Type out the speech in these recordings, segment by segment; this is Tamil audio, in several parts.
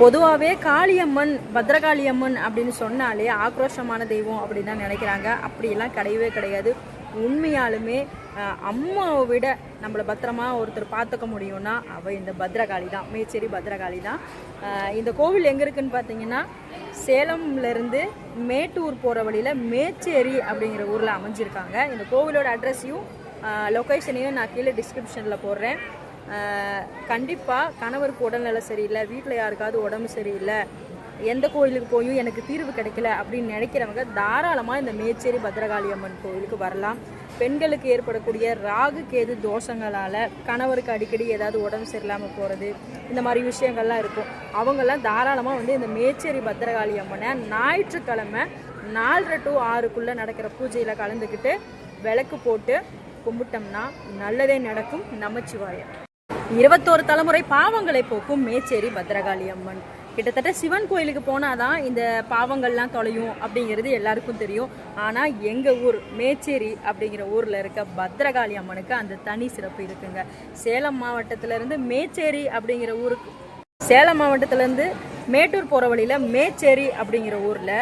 பொதுவாகவே காளியம்மன் பத்ரகாளியம்மன் அப்படின்னு சொன்னாலே ஆக்ரோஷமான தெய்வம் அப்படின்னு தான் நினைக்கிறாங்க. அப்படியெல்லாம் கிடையவே கிடையாது. உண்மையாலுமே அம்மாவை விட நம்மளை பத்திரமா ஒருத்தர் பார்த்துக்க முடியும்னா அவள் இந்த பத்ரகாளி தான் மேச்சேரி பத்ரகாளி தான் இந்த கோவில் எங்கே இருக்குன்னு பார்த்தீங்கன்னா சேலம்லேருந்து மேட்டூர் போகிற வழியில் மேச்சேரி அப்படிங்கிற ஊரில் அமைஞ்சிருக்காங்க. இந்த கோவிலோட அட்ரஸையும் லொக்கேஷனையும் நான் கீழே டிஸ்கிரிப்ஷனில் போடுறேன். கண்டிப்பாக கணவருக்கு உடல்நிலை சரியில்லை வீட்டில் யாருக்காவது உடம்பு சரியில்லை எந்த கோயிலுக்கு போயும் எனக்கு தீர்வு கிடைக்கல அப்படின்னு நினைக்கிறவங்க தாராளமாக இந்த மேச்சேரி பத்ரகாளி அம்மன் கோயிலுக்கு வரலாம். பெண்களுக்கு ஏற்படக்கூடிய ராகு கேது தோஷங்களால் கணவருக்கு அடிக்கடி ஏதாவது உடம்பு சரியில்லாமல் போகிறது இந்த மாதிரி விஷயங்கள்லாம் இருக்கும். அவங்கெல்லாம் தாராளமாக வந்து இந்த மேச்சேரி பத்ரகாளி அம்மனை ஞாயிற்றுக்கிழமை நாலரை டு ஆறுக்குள்ளே நடக்கிற பூஜையில் கலந்துக்கிட்டு விளக்கு போட்டு கும்பிட்டோம்னா நல்லதே நடக்கும். நமச்சிவாயம். இருபத்தோரு தலைமுறை பாவங்களை போக்கும் மேச்சேரி பத்ரகாளி அம்மன். கிட்டத்தட்ட சிவன் கோயிலுக்கு போனாதான் இந்த பாவங்கள்லாம் தொலையும் அப்படிங்கிறது எல்லாருக்கும் தெரியும். ஆனால் எங்கள் ஊர் மேச்சேரி அப்படிங்கிற ஊரில் இருக்க பத்ரகாளி அம்மனுக்கு அந்த தனி சிறப்பு இருக்குங்க. சேலம் மாவட்டத்திலேருந்து மேச்சேரி அப்படிங்கிற ஊருக்கு சேலம் மாவட்டத்திலேருந்து மேட்டூர் போகிற வழியில் மேச்சேரி அப்படிங்கிற ஊரில்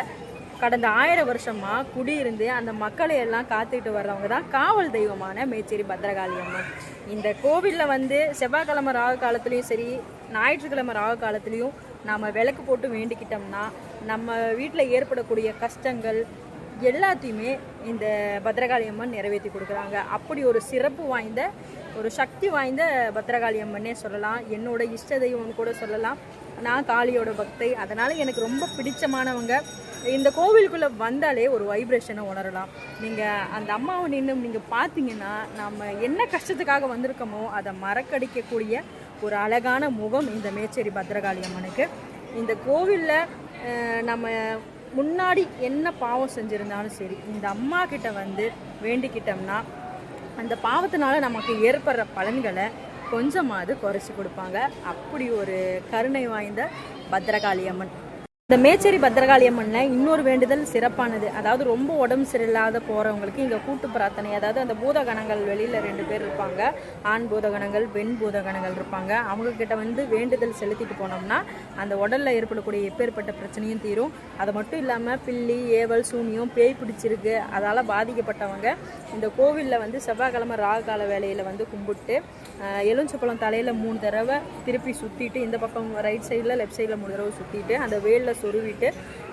கடந்த ஆயிரம் வருஷமா குடியிருந்து அந்த மக்களை எல்லாம் காத்துக்கிட்டு வர்றவங்க தான் காவல் தெய்வமான மேச்சேரி பத்ரகாளி அம்மன். இந்த கோவிலில் வந்து செவ்வாய்க்கிழமை ராகு காலத்துலேயும் சரி ஞாயிற்றுக்கிழமை ராகு காலத்துலேயும் நாம் விளக்கு போட்டு வேண்டிக்கிட்டோம்னா நம்ம வீட்டில் ஏற்படக்கூடிய கஷ்டங்கள் எல்லாத்தையுமே இந்த பத்ரகாளி அம்மன் நிறைவேற்றி கொடுக்குறாங்க. அப்படி ஒரு சிறப்பு வாய்ந்த ஒரு சக்தி வாய்ந்த பத்ரகாளி அம்மன்னே சொல்லலாம். என்னோட இஷ்ட தெய்வம்னு கூட சொல்லலாம். நான் காளியோட பக்தை. அதனால் எனக்கு ரொம்ப பிடிச்சமானவங்க இந்த கோவிலுக்குள்ளே வந்தாலே ஒரு வைப்ரேஷனை உணரலாம். நீங்கள் அந்த அம்மாவை நின்று நீங்கள் பார்த்தீங்கன்னா நம்ம என்ன கஷ்டத்துக்காக வந்திருக்கோமோ அதை மறக்கடிக்கக்கூடிய ஒரு அழகான முகம் இந்த மேச்சேரி பத்ரகாளி அம்மனுக்கு. இந்த கோவிலில் நம்ம முன்னாடி என்ன பாவம் செஞ்சுருந்தாலும் சரி இந்த அம்மா கிட்ட வந்து வேண்டிக்கிட்டோம்னா அந்த பாவத்தினால நமக்கு ஏற்படுற பலன்களை கொஞ்சமாவது குறைச்சி கொடுப்பாங்க. அப்படி ஒரு கருணை வாய்ந்த பத்ரகாளி அம்மன். இந்த மேச்சேரி பத்திரகாளி அம்மன்ல இன்னொரு வேண்டுதல் சிறப்பானது. அதாவது ரொம்ப உடம்பு சரியில்லாத போறவங்களுக்கு இங்க கூட்டு பிரார்த்தனை. அதாவது அந்த பூதகணங்கள் வெளியில ரெண்டு பேர் இருப்பாங்க. ஆண் பூதகணங்கள் பெண் பூதகணங்கள் இருப்பாங்க. அவங்க கிட்ட வந்து வேண்டுதல் செலுத்திட்டு போனோம்னா அந்த உடல்ல ஏற்படக்கூடிய எப்பேற்பட்ட பிரச்சனையும் தீரும். அது மட்டும் இல்லாம பில்லி ஏவல் சூனியம் பேய் பிடிச்சிருக்கு. அதால பாதிக்கப்பட்டவங்க இந்த கோவில்ல வந்து செவ்வாய்க்கிழமை ராகு கால வேலையில வந்து கும்பிட்டு அஹ், எலுமிச்சப்பழம் தலையில மூணு தடவை திருப்பி சுத்திட்டு இந்த பக்கம் ரைட் சைடில் லெஃப்ட் சைடில் மூணு தடவை சுத்திட்டு அந்த வேலில் சொருவிட்டு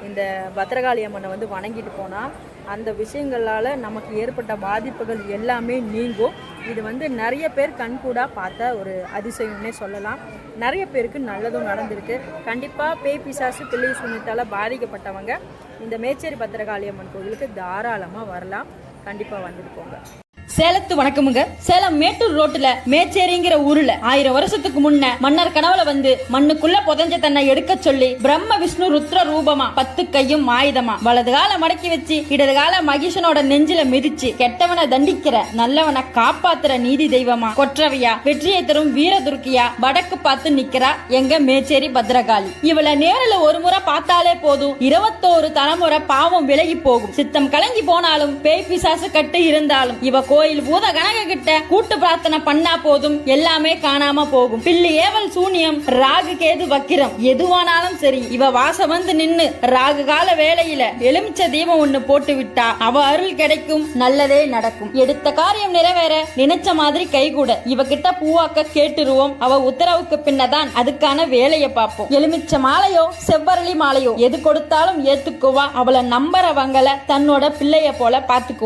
இந்த பத்ரகாளி அம்மனை வந்து வணங்கிட்டு போனால் அந்த விஷயங்களால் நமக்கு ஏற்பட்ட பாதிப்புகள் எல்லாமே நீங்கும். இது வந்து நிறைய பேர் கண்கூடாக பார்த்த ஒரு அதிசயம்னே சொல்லலாம். நிறைய பேருக்கு நல்லதும் நடந்திருக்கு. கண்டிப்பாக பேய் பிசாசு பிள்ளை சுனித்தால் பாதிக்கப்பட்டவங்க இந்த மேச்சேரி பத்ரகாளி அம்மன் கோவிலுக்கு தாராளமாக வரலாம். கண்டிப்பாக வந்துட்டு போங்க. சேலத்து வணக்கமுங்க. சேலம் மேட்டூர் ரோட்டுல மேச்சேரிங்கிற ஊர்ல ஆயிரம் வருஷத்துக்கு முன்ன மன்னர் கனவுல வந்து மண்ணுக்குள்ள புதஞ்ச தன்னை எடுக்க சொல்லி பிரம்ம விஷ்ணு ருத்ர ரூபமா பத்து கையும் ஆயுதமா வலது கால மடக்கி வச்சு இடது கால மகிஷனோட நெஞ்சில மிதிச்சு கெட்டவனை தண்டிக்கிற நல்லவனை காப்பாத்துற நீதி தெய்வமா கொற்றவையா வெற்றியை தரும் வீரதுர்க்கியா வடக்கு பார்த்து நிக்கிறா எங்க மேச்சேரி பத்ரகாளி. இவளை நேரில் ஒரு முறை பார்த்தாலே போதும் இருபத்தோரு தலைமுறை பாவம் விலகி போகும். சித்தம் கலங்கி போனாலும் பேய் பிசாசு கட்டு இருந்தாலும் இவ கோ கோயில் பூத கனக கிட்ட கூட்டு பிரார்த்தனை பண்ணா போதும். எல்லாமே காணாம போகும். பில்லி ஏவல் சூனியம் ராகு கேது வக்கிரம். எதுவானாலும் சரி இவ வாசம் வந்து நின்னு ராகு கால வேலையில எலுமிச்ச தீபம் ஒண்ணு போட்டு விட்டா அவ அருள் கிடைக்கும் நல்லதே நடக்கும். எடுத்த காரியம் நிறைவேற நினைச்ச மாதிரி கைகூட. இவகிட்ட பூவாக்க கேட்டுருவோம். அவ உத்தரவுக்கு பின்னதான் அதுக்கான வேலையை பார்ப்போம். எலுமிச்ச மாலையோ செவ்வரளி மாலையோ எது கொடுத்தாலும் ஏத்துக்குவா. அவளை நம்புறவங்கள தன்னோட பிள்ளைய போல பாத்துக்குவா